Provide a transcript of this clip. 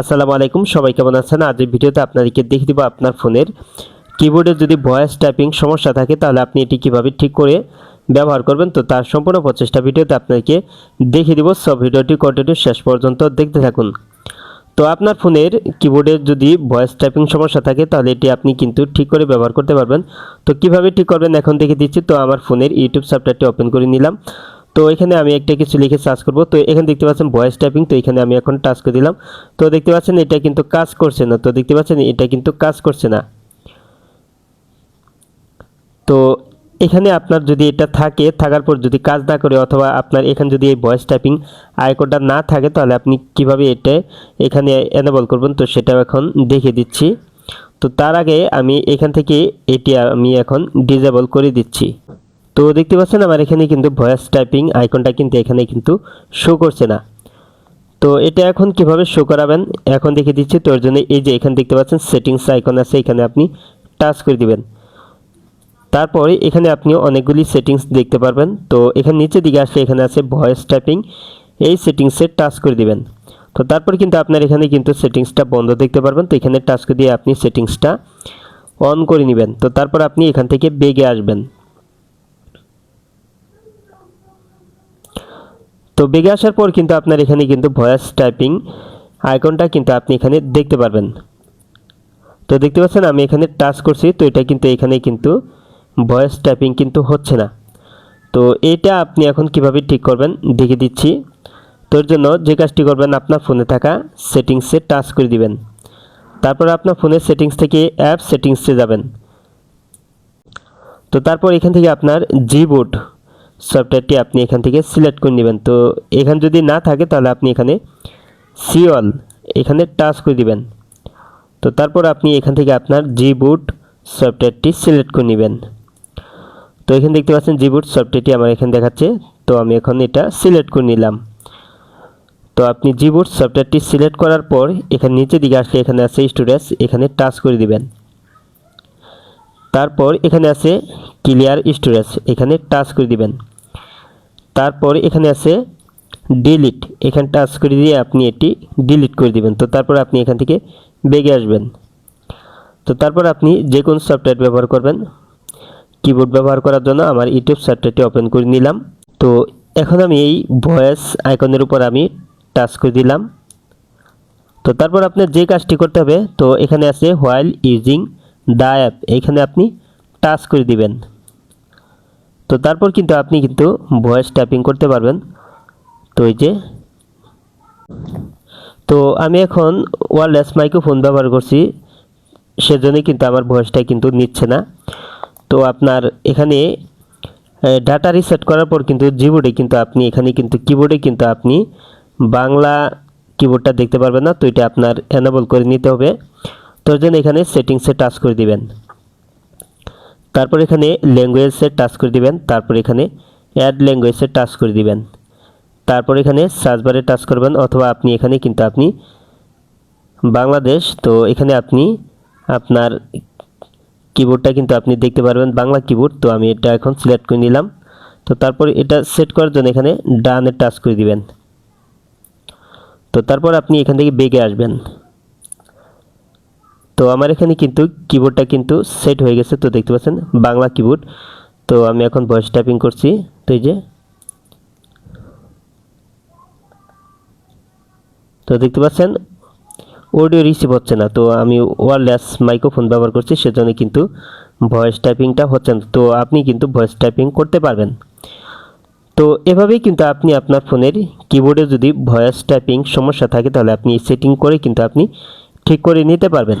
আসসালামু আলাইকুম, সবাই কেমন আছেন? আজ এই ভিডিওতে আপনাদেরকে দেখিয়ে দিব আপনার ফোনের কিবোর্ডে যদি ভয়েস টাইপিং সমস্যা থাকে, তাহলে আপনি এটি কীভাবে ঠিক করে ব্যবহার করবেন? তো তার সম্পূর্ণ প্রচেষ্টা ভিডিওতে আপনাদেরকে দেখিয়ে দিব। সব ভিডিওটি কন্টিনিউ শেষ পর্যন্ত দেখতে থাকুন। তো আপনার ফোনের কিবোর্ডে যদি ভয়েস টাইপিং সমস্যা থাকে, তাহলে এটি আপনি কিন্তু ঠিক করে ব্যবহার করতে পারবেন। তো কীভাবে ঠিক করবেন এখন দেখে দিচ্ছি। তো আমার ফোনের ইউটিউব সফটওয়্যারটি ওপেন করে নিলাম। তো এখানে আমি একটা কিছু লিখে সার্চ করব। তো এখানে দেখতে পাচ্ছেন ভয়েস টাইপিং তো এখানে আমি এখন টাচ করে দিলাম। তো দেখতে পাচ্ছেন এটা কিন্তু কাজ করছে না। তো দেখতে পাচ্ছেন এটা কিন্তু কাজ করছে না। তো এখানে আপনার যদি এটা থাকে, থাকার পর যদি কাজ না করে অথবা আপনার এখানে যদি এই ভয়েস টাইপিং আইকনটা না থাকে, তাহলে আপনি কীভাবে এটা এখানে এনেবল করবেন? তো সেটাও এখন দেখে দিচ্ছি। তো তার আগে আমি এখান থেকে এটি আমি এখন ডিজেবল করে দিচ্ছি। তো দেখতে পাচ্ছেন আমার এখানে কিন্তু ভয়েস টাইপিং আইকনটা কিন্তু এখানে কিন্তু শো করছে না। তো এটা এখন কীভাবে শো করাবেন? এখন দেখে দিচ্ছি তোর জন্য এই যে এখানে দেখতে পাচ্ছেন সেটিংস আইকন আছে, এখানে আপনি টাচ করে দিবেন। তারপরে এখানে আপনি অনেকগুলি সেটিংস দেখতে পারবেন। তো এখানে নিচের দিকে আসলে এখানে আছে ভয়েস টাইপিং এই সেটিংসে টাচ করে দিবেন। তো তারপর কিন্তু আপনার এখানে কিন্তু সেটিংসটা বন্ধ দেখতে পারবেন। তো এখানে টাচ করে দিয়ে আপনি সেটিংসটা অন করে নেবেন। তো তারপর আপনি এখান থেকে বেগে আসবেন। তো বেগে আসার পর কিন্তু আপনার এখানে কিন্তু ভয়েস টাইপিং আইকনটা কিন্তু আপনি এখানে দেখতে পারবেন। তো দেখতে পাচ্ছেন আমি এখানে টাচ করছি, তো এটা কিন্তু এখানে কিন্তু ভয়েস টাইপিং কিন্তু হচ্ছে না। তো এটা আপনি এখন কীভাবে ঠিক করবেন দেখে দিচ্ছি। তোর জন্য যে কাজটি করবেন, আপনার ফোনে থাকা সেটিংসে টাচ করে দিবেন। তারপর আপনার ফোনের সেটিংস থেকে অ্যাপ সেটিংসে যাবেন। তো তারপর এখান থেকে আপনার জিবোর্ড সফটওয়্যারটি আপনি এখান থেকে সিলেক্ট করে নেবেন। তো এখানে যদি না থাকে, তাহলে আপনি এখানে সিওল এখানে টাচ করে দিবেন। তো তারপর আপনি এখান থেকে আপনার জি বুট সফটওয়্যারটি সিলেক্ট করে নেবেন। তো এখানে দেখতে পাচ্ছেন জিবুট সফটওয়্যারটি আমার এখানে দেখাচ্ছে। তো আমি এখন এটা সিলেক্ট করে নিলাম। তো আপনি জিবুট সফটওয়্যারটি সিলেক্ট করার পর এখানে নিচে দিকে আসলে এখানে আছে স্টোরেজ এখানে টাচ করে দিবেন। তারপর এখানে আছে ক্লিয়ার স্টোরেজ এখানে টাচ করে দিবেন। তারপর এখানে আছে ডিলিট এখানে টাচ করে দিয়ে আপনি এটি ডিলিট করে দিবেন। তো তারপর আপনি এখান থেকে বেগে আসবেন। তো তারপর আপনি যে কোন সফটওয়্যার ব্যবহার করবেন। কিবোর্ড ব্যবহার করার জন্য আমার ইউটিউব সফটওয়্যারটি ওপেন করে নিলাম। তো এখন আমি এই ভয়েস আইকনের উপর আমি টাচ করে দিলাম। তো তারপর আপনার যে কাজটি করতে হবে, তো এখানে আছে হোয়াইল ইউজিং দ্য অ্যাপ এখানে আপনি টাচ করে দিবেন। তো তারপর কিন্তু আপনি কিন্তু ভয়েস টাইপিং করতে পারবেন। তো এই যে, তো আমি এখন ওয়ারলেস মাইক্রোফোন ব্যবহার করছি সেজন্যই কিন্তু আমার ভয়েসটা কিন্তু নিচ্ছে না। তো আপনার এখানে ডাটা রিসেট করার পর কিন্তু জিবোর্ডে কিন্তু আপনি এখানে কিন্তু কিবোর্ডে কিন্তু আপনি বাংলা কিবোর্ডটা দেখতে পারবেন না। তো এটা আপনার অ্যানাবল করে নিতে হবে। তোর জন্য এখানে সেটিংসে টাচ করে দিবেন। তারপর এখানে ল্যাঙ্গুয়েজে টাচ করে দিবেন, তারপর এখানে অ্যাড ল্যাঙ্গুয়েজে টাচ করে দিবেন। তারপর এখানে সার্চবারে টাচ করবেন, অথবা আপনি এখানে কিন্তু আপনি বাংলাদেশ, তো এখানে আপনি আপনার কিবোর্ডটা কিন্তু আপনি দেখতে পারবেন, বাংলা কিবোর্ড তো আমি এটা এখন সিলেক্ট করে নিলাম। তো তারপর এটা সেট করার জন্য এখানে ডানে টাচ করে দিবেন। তো তারপর আপনি এখান থেকে বেগে আসবেন। তো আমার এখানে কিন্তু কিবোর্ডটা কিন্তু সেট হয়ে গেছে, তো দেখতে পাচ্ছেন, বাংলা কিবোর্ড তো আমি এখন ভয়েস টাইপিং করছি, তো এই যে। তো দেখতে পাচ্ছেন অডিও রিসিভ হচ্ছে না, তো আমি ওয়ারলেস মাইক্রোফোন ব্যবহার করছি, সেজন্য কিন্তু ভয়েস টাইপিংটা হচ্ছে না, তো আপনি কিন্তু ভয়েস টাইপিং করতে পারবেন। তো এভাবেই কিন্তু আপনি আপনার ফোনের কিবোর্ডে যদি ভয়েস টাইপিং সমস্যা থাকে, তাহলে আপনি সেটিং করে কিন্তু আপনি ঠিক করে নিতে পারবেন।